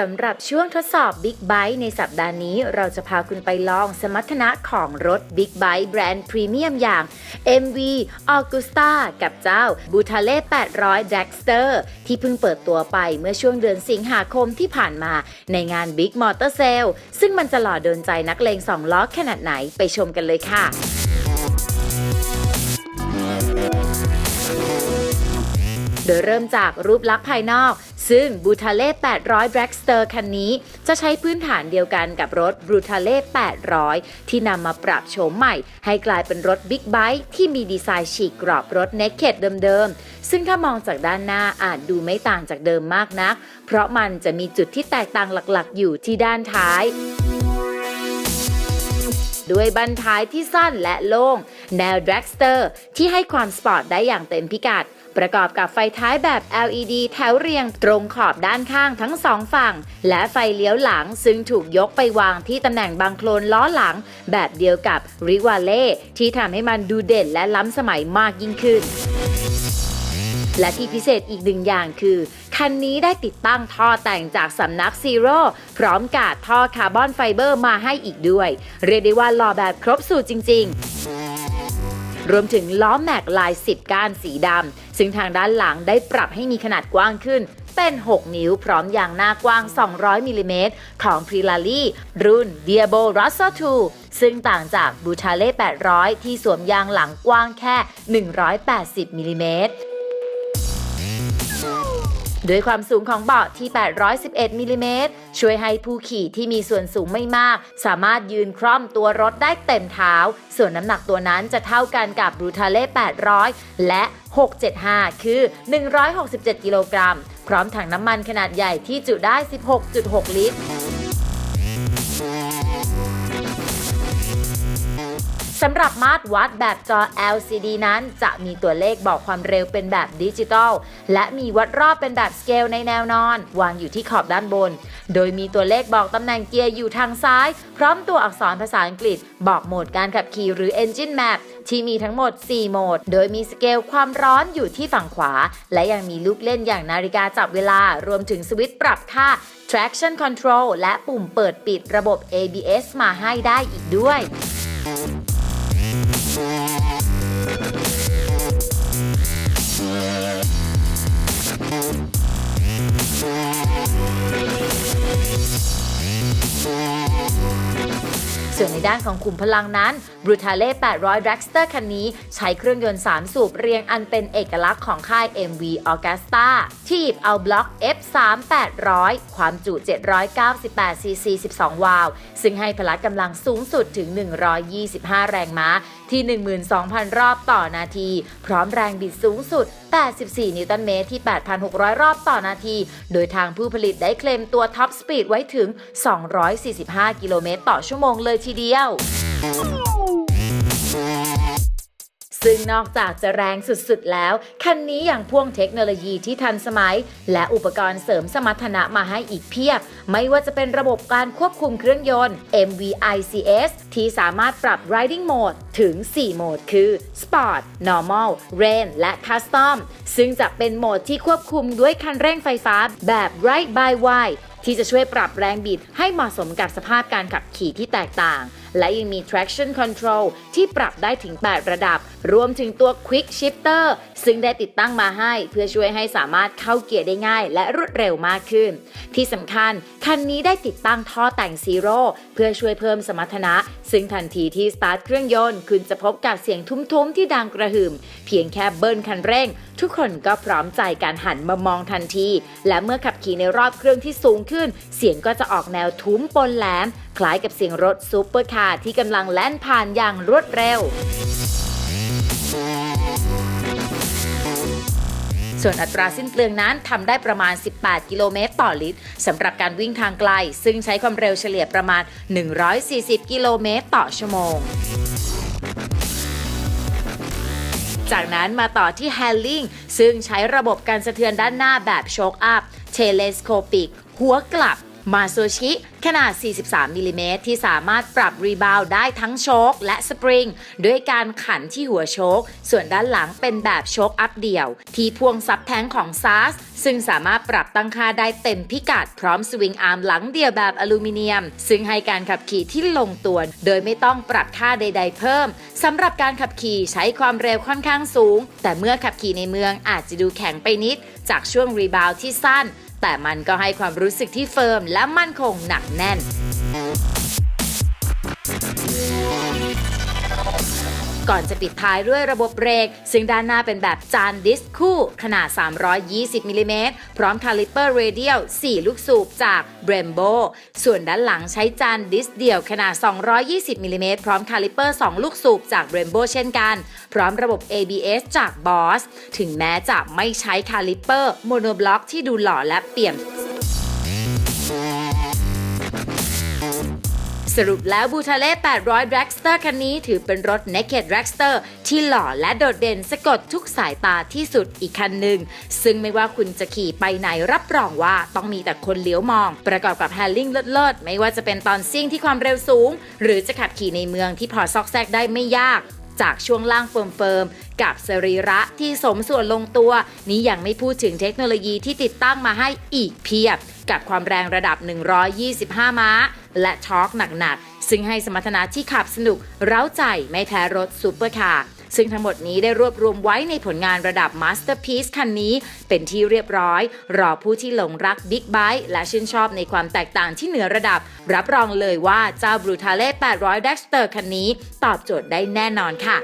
สำหรับช่วงทดสอบ Big b i t e ในสัปดาห์นี้เราจะพาคุณไปลองสมรรถนะของรถ Big b i t e แบรนด์พรีเมียมอย่าง MV Augusta กับเจ้า b u t a l e 800 Dragster ที่เพิ่งเปิดตัวไปเมื่อช่วงเดือนสิงหาคมที่ผ่านมาในงาน Big Motor Sale ซึ่งมันจะหล่อโดนใจนักเลงสองล้อขนาดไหนไปชมกันเลยค่ะโดยเริ่มจากรูปลักษณ์ภายนอก ซึ่ง b r u t a l e 800 Dragster คันนี้ จะใช้พื้นฐานเดียวกันกับรถ b r u t a l e 800 ที่นำมาปรับโฉมใหม่ ให้กลายเป็นรถบิ๊กไบค์ที่มีดีไซน์ฉีกกรอบรถ Naked เดิมๆ ซึ่งถ้ามองจากด้านหน้าอาจดูไม่ต่างจากเดิมมากนัก เพราะมันจะมีจุดที่แตกต่างหลักๆ อยู่ที่ด้านท้ายด้วยบันท้ายที่สั้นและโล่ง แนว Dragster ที่ให้ความสปอร์ตได้อย่างเต็มพิกัด ประกอบกับไฟท้ายแบบ LED แถวเรียงตรงขอบด้านข้างทั้งสองฝั่ง และไฟเลี้ยวหลังซึ่งถูกยกไปวางที่ตำแหน่งบังโคลนล้อหลัง แบบเดียวกับ r i v a l e ที่ทำให้มันดูเด่นและล้ำสมัยมากยิ่งขึ้น และที่พิเศษอีกหนึ่งอย่างคือคันนี้ได้ติดตั้งท่อแต่งจากสำนักซีโร่พร้อมกาดท่อคาร์บอนไฟเบอร์มาให้อีกด้วย เรียกได้ว่าหล่อแบบครบสูตรจริง ๆ รวมถึงล้อแม็กลาย 10 ก้านสีดำ ซึ่งทางด้านหลังได้ปรับให้มีขนาดกว้างขึ้น เป็น 6 นิ้วพร้อมยางหน้ากว้าง 200 มิลลิเมตรของ p r i l a l i รุ่น Diabo Rosso 2 ซึ่งต่างจาก b u t a l e 800 ที่สวมยางหลังกว้างแค่ 180 มิลลิเมตร ด้วยความสูงของเบาะที่ 811 มิลลิเมตรช่วยให้ผู้ขี่ที่มีส่วนสูงไม่มาก สามารถยืนคร่อมตัวรถได้เต็มเท้า ส่วนน้ำหนักตัวนั้นจะเท่ากันกับ b r u t a l e 800 และ 675 คือ 167 กิโลกรัม พร้อมถังน้ำมันขนาดใหญ่ที่จุได้ 16.6 ลิตร สำหรับมาตรวัดแบบจอ LCD นั้นจะมีตัวเลขบอกความเร็วเป็นแบบดิจิตอลและมีวัดรอบเป็นแบบสเกลในแนวนอน วางอยู่ที่ขอบด้านบน โดยมีตัวเลขบอกตำแหน่งเกียร์อยู่ทางซ้าย พร้อมตัวอักษรภาษาอังกฤษ บอกโหมดการขับขี่หรือ Engine Map ที่มีทั้งหมด 4 โหมด โดยมีสเกลความร้อนอยู่ที่ฝั่งขวา และยังมีลูกเล่นอย่างนาฬิกาจับเวลา รวมถึงสวิตช์ปรับค่า traction control และปุ่มเปิดปิดระบบ ABS มาให้ได้อีกด้วย Thank ส่วนในด้านของขุมพลังนั้น b r u t a l e 800 Dragster คันนี้ใช้เครื่องยนต์ 3 สูบเรียงอันเป็นเอกลักษณ์ของค่าย MV Augusta ที่หยิบเอาบล็อก F3 800 ความจุ 798 cc 12 วาล์วซึ่งให้พละกำลังสูงสุดถึง 125 แรงม้าที่ 12,000 รอบต่อนาที พร้อมแรงบิดสูงสุด 84 นิวตันเมตรที่ 8,600 รอบต่อนาที โดยทางผู้ผลิตได้เคลมตัวท็อปสปีดไว้ถึง 245 กิโลเมตรต่อชั่วโมงเลยทีเดียว ซึ่งนอกจากจะแรงสุดๆแล้ว คันนี้ยังพ่วงเทคโนโลยีที่ทันสมัย และอุปกรณ์เสริมสมรรถนะมาให้อีกเพียบ ไม่ว่าจะเป็นระบบการควบคุมเครื่องยนต์ MVICS ที่สามารถปรับ Riding Mode ถึง 4 โหมด คือ Sport Normal Rain และ Custom ซึ่งจะเป็นโหมดที่ควบคุมด้วยคันเร่งไฟฟ้าแบบ Ride by Wire ที่จะช่วยปรับแรงบิดให้เหมาะสมกับสภาพการขับขี่ที่แตกต่าง และยังมี traction control ที่ปรับได้ถึง 8 ระดับ รวมถึงตัว quick shifter ซึ่งได้ติดตั้งมาให้ เพื่อช่วยให้สามารถเข้าเกียร์ได้ง่าย และรวดเร็วมากขึ้น ที่สำคัญคันนี้ได้ติดตั้งท่อแต่งซีโร่เพื่อช่วยเพิ่มสมรรถนะ ซึ่งทันทีที่สตาร์ทเครื่องยนต์คุณจะพบกับเสียงทุ้มๆ ที่ดังกระหึ่ม เพียงแค่เบิ้ลคันเร่ง ทุกคนก็พร้อมใจการหันมามองทันที และเมื่อขับขี่ในรอบเครื่องที่สูงขึ้น เสียงก็จะออกแนวทุ้มปนแหลม คล้ายกับเสียงรถซูเปอร์คาร์ที่กำลังแล่นผ่านอย่างรวดเร็ว ส่วนอัตราสิ้นเปลืองนั้นทำได้ประมาณ 18 กิโลเมตรต่อลิตรสำหรับการวิ่งทางไกล ซึ่งใช้ความเร็วเฉลี่ยประมาณ 140 กิโลเมตรต่อชั่วโมงจากนั้นมาต่อที่แฮลลิงซึ่งใช้ระบบการสะเทือนด้านหน้าแบบโชคอัพเทเลสโคปิก หัวกลับ มาโซชิขนาด 43มิลลิเมตรที่สามารถปรับรีบาวได้ทั้งโชคและสปริง ด้วยการขันที่หัวโชค ส่วนด้านหลังเป็นแบบโชคอัพเดี่ยว ที่พ่วงซับแท้งของ SAS ซึ่งสามารถปรับตั้งค่าได้เต็มพิกัดพร้อมสวิงอาร์มหลังเดี่ยวแบบอลูมิเนียม ซึ่งให้การขับขี่ที่ลงตัว โดยไม่ต้องปรับค่าใด ๆ เพิ่มสำหรับการขับขี่ใช้ความเร็วค่อนข้างสูง แต่เมื่อขับขี่ในเมืองอาจจะดูแข็งไปนิด จากช่วงรีบาวที่สั้น แต่มันก็ให้ความรู้สึกที่เฟิร์มและมั่นคงหนักแน่น ก่อนจะปิดท้ายด้วยระบบเบรก ซึ่งด้านหน้าเป็นแบบจานดิสคู่ ขนาด 320มิลลิเมตรพร้อมคาลิเปอร์เรเดียล4 ลูกสูบจาก Brembo ส่วนด้านหลังใช้จานดิสเดี่ยวขนาด 220มิลลิเมตรพร้อมคาลิเปอร์ 2 ลูกสูบจาก Brembo เช่นกัน พร้อมระบบ ABS จาก Boss ถึงแม้จะไม่ใช้คาลิเปอร์โมโนบล็อกที่ดูหล่อและเปี่ยม รุปแล้วบูทาเล่ 800 Dragster คันนี้ถือเป็นรถ Naked Dragster ที่หล่อและโดดเด่นสะกดทุกสายตาที่สุดอีกคันหนึ่ง ซึ่งไม่ว่าคุณจะขี่ไปไหนรับรองว่าต้องมีแต่คนเลี้ยวมอง ประกอบกับแฮนดิ้งเลิศๆ ไม่ว่าจะเป็นตอนซิ่งที่ความเร็วสูง หรือจะขับขี่ในเมืองที่พอซอกแซกได้ไม่ยากจากช่วงล่างเฟิร์มๆ กับสรีระที่สมส่วนลงตัว นี้ยังไม่พูดถึงเทคโนโลยีที่ติดตั้งมาให้อีกเพียบ กับความแรงระดับ 125 ม้า และทอร์กหนักๆ ซึ่งให้สมรรถนะที่ขับสนุก เร้าใจไม่แพ้รถซูเปอร์คาร์ซึ่งทั้งหมดนี้ได้รวบรวมไว้ในผลงานระดับ Masterpiece คันนี้ เป็นที่เรียบร้อย รอผู้ที่หลงรักบิ๊กไบค์และชื่นชอบในความแตกต่างที่เหนือระดับ รับรองเลยว่าเจ้า Brutale 800 Dexter คันนี้ ตอบโจทย์ได้แน่นอนค่ะ